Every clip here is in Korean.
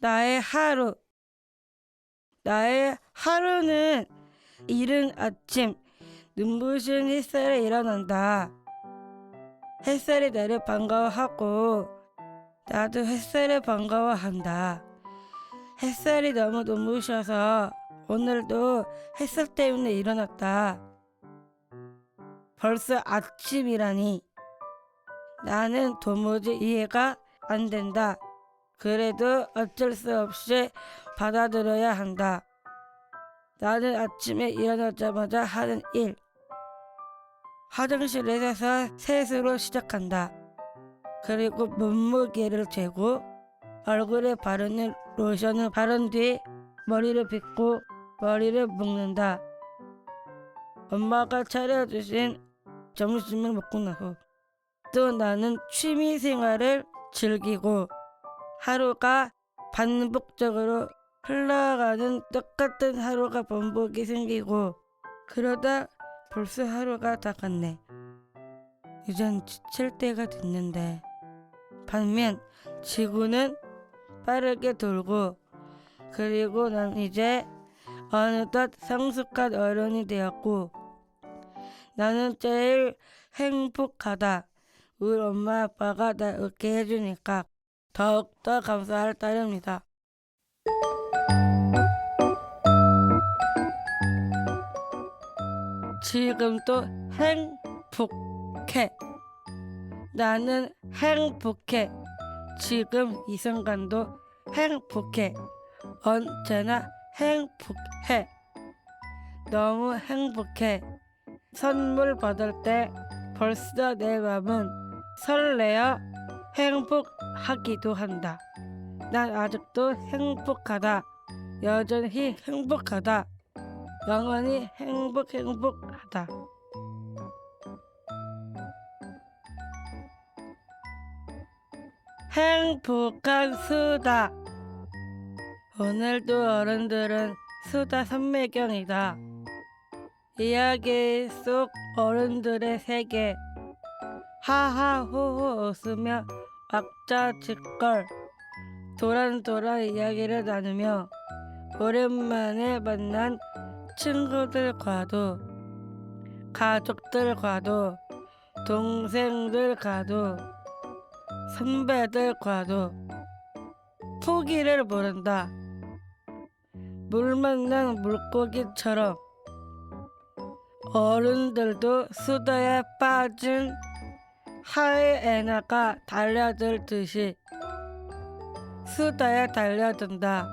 나의 하루. 나의 하루는 이른 아침 눈부신 햇살에 일어난다. 햇살이 나를 반가워하고 나도 햇살에 반가워한다. 햇살이 너무 눈부셔서 오늘도 햇살 때문에 일어났다. 벌써 아침이라니. 나는 도무지 이해가 안 된다. 그래도 어쩔 수 없이 받아들여야 한다. 나는 아침에 일어나자마자 하는 일. 화장실에서 세수로 시작한다. 그리고 몸무게를 재고 얼굴에 바르는 로션을 바른 뒤 머리를 빗고 머리를 묶는다. 엄마가 차려주신 점심을 먹고 나서 또 나는 취미 생활을 즐기고 하루가 반복적으로 흘러가는 똑같은 하루가 반복이 생기고 그러다 벌써 하루가 다 갔네. 이젠 지칠 때가 됐는데 반면 지구는 빠르게 돌고 그리고 난 이제 어느덧 성숙한 어른이 되었고 나는 제일 행복하다. 우리 엄마 아빠가 나 웃게 해주니까 더욱더 감사할 따름이다. 지금도 행복해. 나는 행복해. 지금 이 순간도 행복해. 언제나 행복해. 너무 행복해. 선물 받을 때 벌써 내 맘은 설레어 행복 하기도 한다. 난 아직도 행복하다. 여전히 행복하다. 영원히 행복 행복하다. 행복한 수다. 오늘도 어른들은 수다 선매경이다. 이야기 속 어른들의 세계. 하하호호 웃으며 왁자지껄 도란도란 이야기를 나누며 오랜만에 만난 친구들과도 가족들과도 동생들과도 선배들과도 포기를 모른다. 물 만난 물고기처럼 어른들도 수다에 빠진 하이에나가 달려들듯이 수다에 달려든다.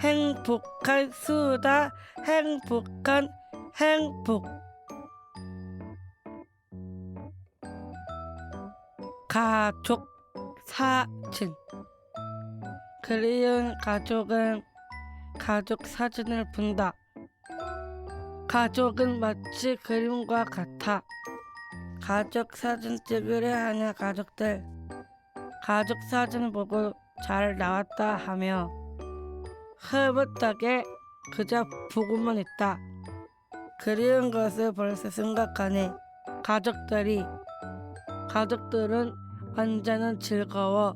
행복한 수다, 행복한 행복. 가족 사진. 그리운 가족은 가족 사진을 본다. 가족은 마치 그림과 같아. 가족 사진 찍으려 하는 가족들. 가족 사진 보고 잘 나왔다 하며 흐뭇하게 그저 보고만 있다. 그리운 것을 벌써 생각하네. 가족들이 가족들은 언제나 즐거워.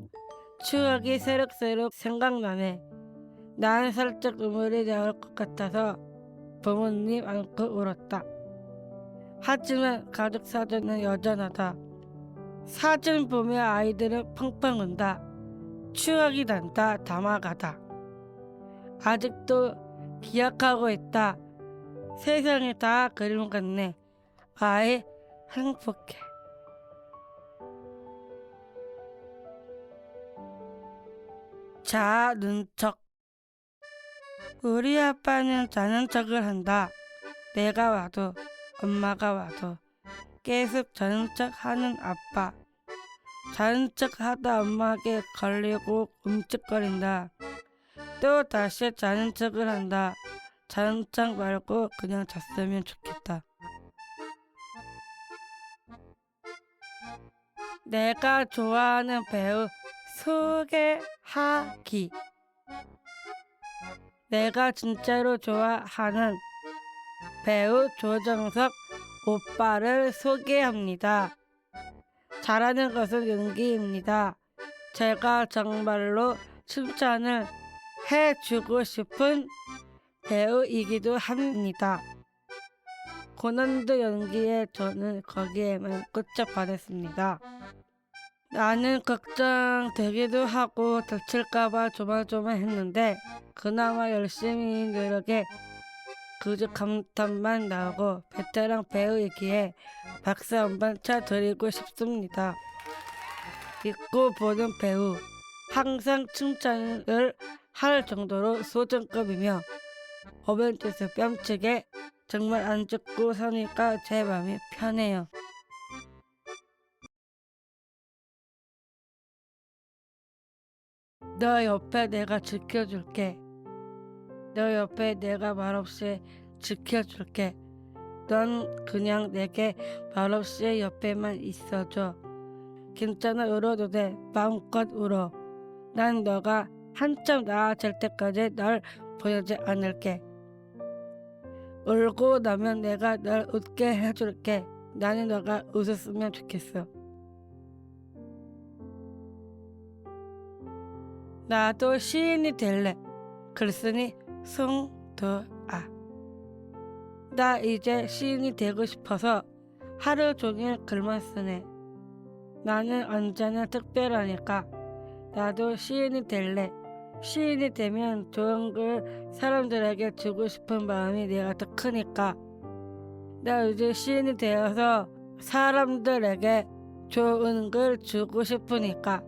추억이 새록새록 생각나네. 난 살짝 눈물이 나올 것 같아서 부모님 안고 울었다. 하지만 가족 사진은 여전하다. 사진 보며 아이들은 펑펑 운다. 추억이 난다. 담아가다. 아직도 기억하고 있다. 세상이 다 그림 같네. 아이 행복해. 자, 눈척. 우리 아빠는 자는 척을 한다. 내가 와도, 엄마가 와도. 계속 자는 척 하는 아빠. 자는 척 하다 엄마에게 걸리고 움찔거린다. 또 다시 자는 척을 한다. 자는 척 말고 그냥 잤으면 좋겠다. 내가 좋아하는 배우 소개하기. 내가 진짜로 좋아하는 배우 조정석 오빠를 소개합니다. 잘하는 것은 연기입니다. 제가 정말로 칭찬을 해주고 싶은 배우이기도 합니다. 고난도 연기에 저는 거기에만 꽂혀 버렸습니다. 나는 걱정되기도 하고 다칠까봐 조마조마했는데 그나마 열심히 노력에 그저 감탄만 나오고 베테랑 배우이기에 박수 한번 쳐드리고 싶습니다. 믿고 보는 배우 항상 칭찬을 할 정도로 소정급이며 어벤져스 뺨치게 정말 안 죽고 사니까 제 마음이 편해요. 너 옆에 내가 지켜줄게. 너 옆에 내가 말없이 지켜줄게. 넌 그냥 내게 말없이 옆에만 있어줘. 괜찮아 울어도 돼. 마음껏 울어. 난 너가 한참 나아질 때까지 널 보내지 않을게. 울고 나면 내가 널 웃게 해줄게. 나는 너가 웃었으면 좋겠어. 나도 시인이 될래. 글쓰니 송도아. 나 이제 시인이 되고 싶어서 하루 종일 글만 쓰네. 나는 언제나 특별하니까 나도 시인이 될래. 시인이 되면 좋은 글 사람들에게 주고 싶은 마음이 내가 더 크니까. 나 이제 시인이 되어서 사람들에게 좋은 글 주고 싶으니까.